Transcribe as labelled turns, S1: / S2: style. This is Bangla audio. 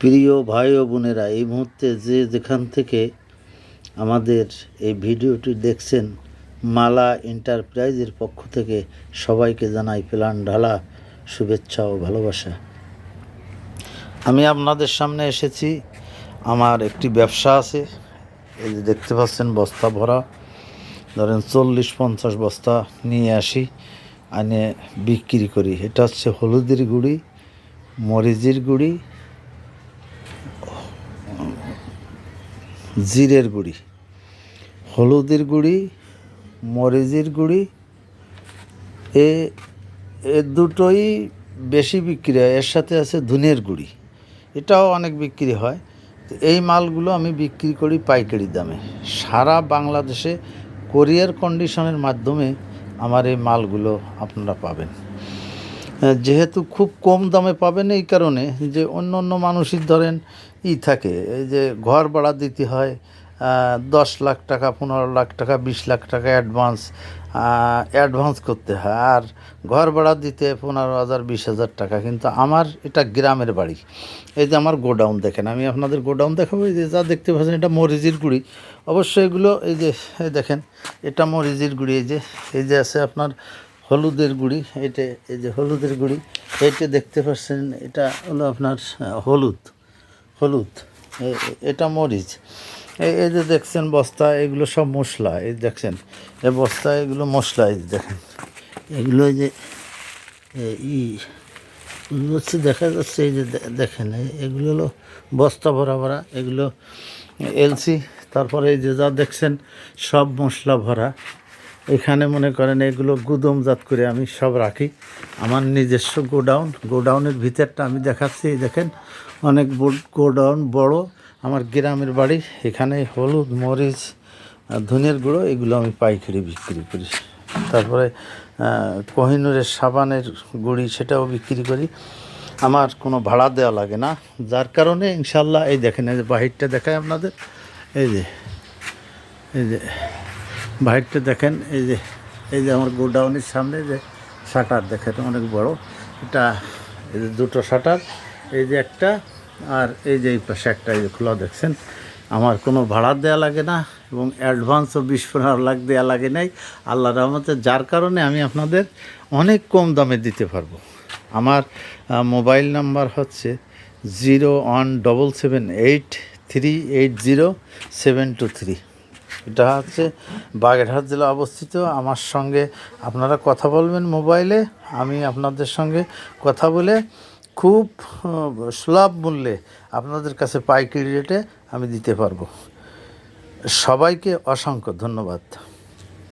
S1: প্রিয় ভাই ও বোনেরা, এই মুহূর্তে যে যেখান থেকে আমাদের এই ভিডিওটি দেখছেন, মালা এন্টারপ্রাইজের পক্ষ থেকে সবাইকে জানাই প্লান ঢালা শুভেচ্ছা ও ভালোবাসা। আমি আপনাদের সামনে এসেছি, আমার একটি ব্যবসা আছে, এই যে দেখতে পাচ্ছেন বস্তা ভরা। ধরেন চল্লিশ পঞ্চাশ বস্তা নিয়ে আসি, আনে বিক্রি করি। এটা হচ্ছে হলুদের গুঁড়ি, মরিচের গুঁড়ি জিরের গুঁড়ি, হলুদের গুঁড়ি, মরিচের গুঁড়ি, এ এ দুটোই বেশি বিক্রি হয়। এর সাথে আছে ধুনের গুঁড়ি। এটাও অনেক বিক্রি হয়। তো এই মালগুলো আমি বিক্রি করি পাইকারি দামে। সারা বাংলাদেশে কোরিয়ার কন্ডিশনের মাধ্যমে আমার এই মালগুলো আপনারা পাবেন। যেহেতু খুব কম দামে পাবেন এই কারণে যে অন্য অন্য মানুষই ধরেন ই থাকে, এই যে ঘর ভাড়া দিতে হয় দশ লাখ টাকা, পনেরো লাখ টাকা, বিশ লাখ টাকা অ্যাডভান্স অ্যাডভান্স করতে হয়। আর ঘর ভাড়া দিতে পনেরো হাজার, বিশ হাজার টাকা। কিন্তু আমার এটা গ্রামের বাড়ি। এই যে আমার গোডাউন দেখেন, আমি আপনাদের গোডাউন দেখাবো, এই যে যা দেখতে পাচ্ছেন এটা মরিজির গুঁড়ি। অবশ্যই এগুলো এই যে দেখেন, এটা মরিজির গুঁড়ি, এই যে এই যে আছে আপনার হলুদের গুঁড়ি, এটা, এই যে হলুদের গুঁড়ি এইটা দেখতে পাচ্ছেন, এটা হলো আপনার হলুদ হলুদ এটা মরিচ। এই যে দেখছেন বস্তা, এগুলো সব মশলা, এই দেখছেন এই বস্তা, এগুলো মশলা, এই দেখেন, এগুলো যে ই হচ্ছে, দেখা যাচ্ছে, এই যে দেখেন এগুলো হলো বস্তা ভরা ভরা, এগুলো এলসি, তারপরে এই যে যা দেখছেন, সব মশলা ভরা। এখানে মনে করেন এগুলো গুদমজাত করে আমি সব রাখি। আমার নিজস্ব গোডাউন, গোডাউনের ভিতরটা আমি দেখাচ্ছি দেখেন, অনেক গোডাউন, বড়। আমার গ্রামের বাড়ি, এখানে হলুদ, মরিচ ধনের গুঁড়ো, এগুলো আমি পাইকারি বিক্রি করি। তারপরে কোহিনুরের সাবানের গুঁড়ি, সেটাও বিক্রি করি। আমার কোনো ভাড়া দেওয়া লাগে না। যার কারণে, ইনশাল্লাহ, এই দেখেন, এই যে বাহিরটা দেখায় আপনাদের। এই যে এই যে বাহিরটা দেখেন, এই যে এই যে আমার গোডাউনের সামনে যে শাটার দেখেন, অনেক বড়। এটা, এই যে দুটো শাটার, এই যে একটা, আর এই যে এই পাশে একটা, এই যে খোলা দেখছেন। আমার কোনো ভাড়া দেওয়া লাগে না এবং অ্যাডভান্সও বিশ পনেরো লাখ দেওয়া লাগে নাই। আল্লাহ রহমতে যার কারণে আমি আপনাদের অনেক কম দামে দিতে পারব। আমার মোবাইল নাম্বার হচ্ছে zero one double seven eight three eight zero seven two three. এটা হচ্ছে বাগেরহাট জেলা অবস্থিত। আমার সঙ্গে আপনারা কথা বলবেন মোবাইলে, আমি আপনাদের সঙ্গে কথা বলে খুব সুলভ মূল্যে আপনাদের কাছে পাইকারি রেটে আমি দিতে পারব। সবাইকে অসংখ্য ধন্যবাদ।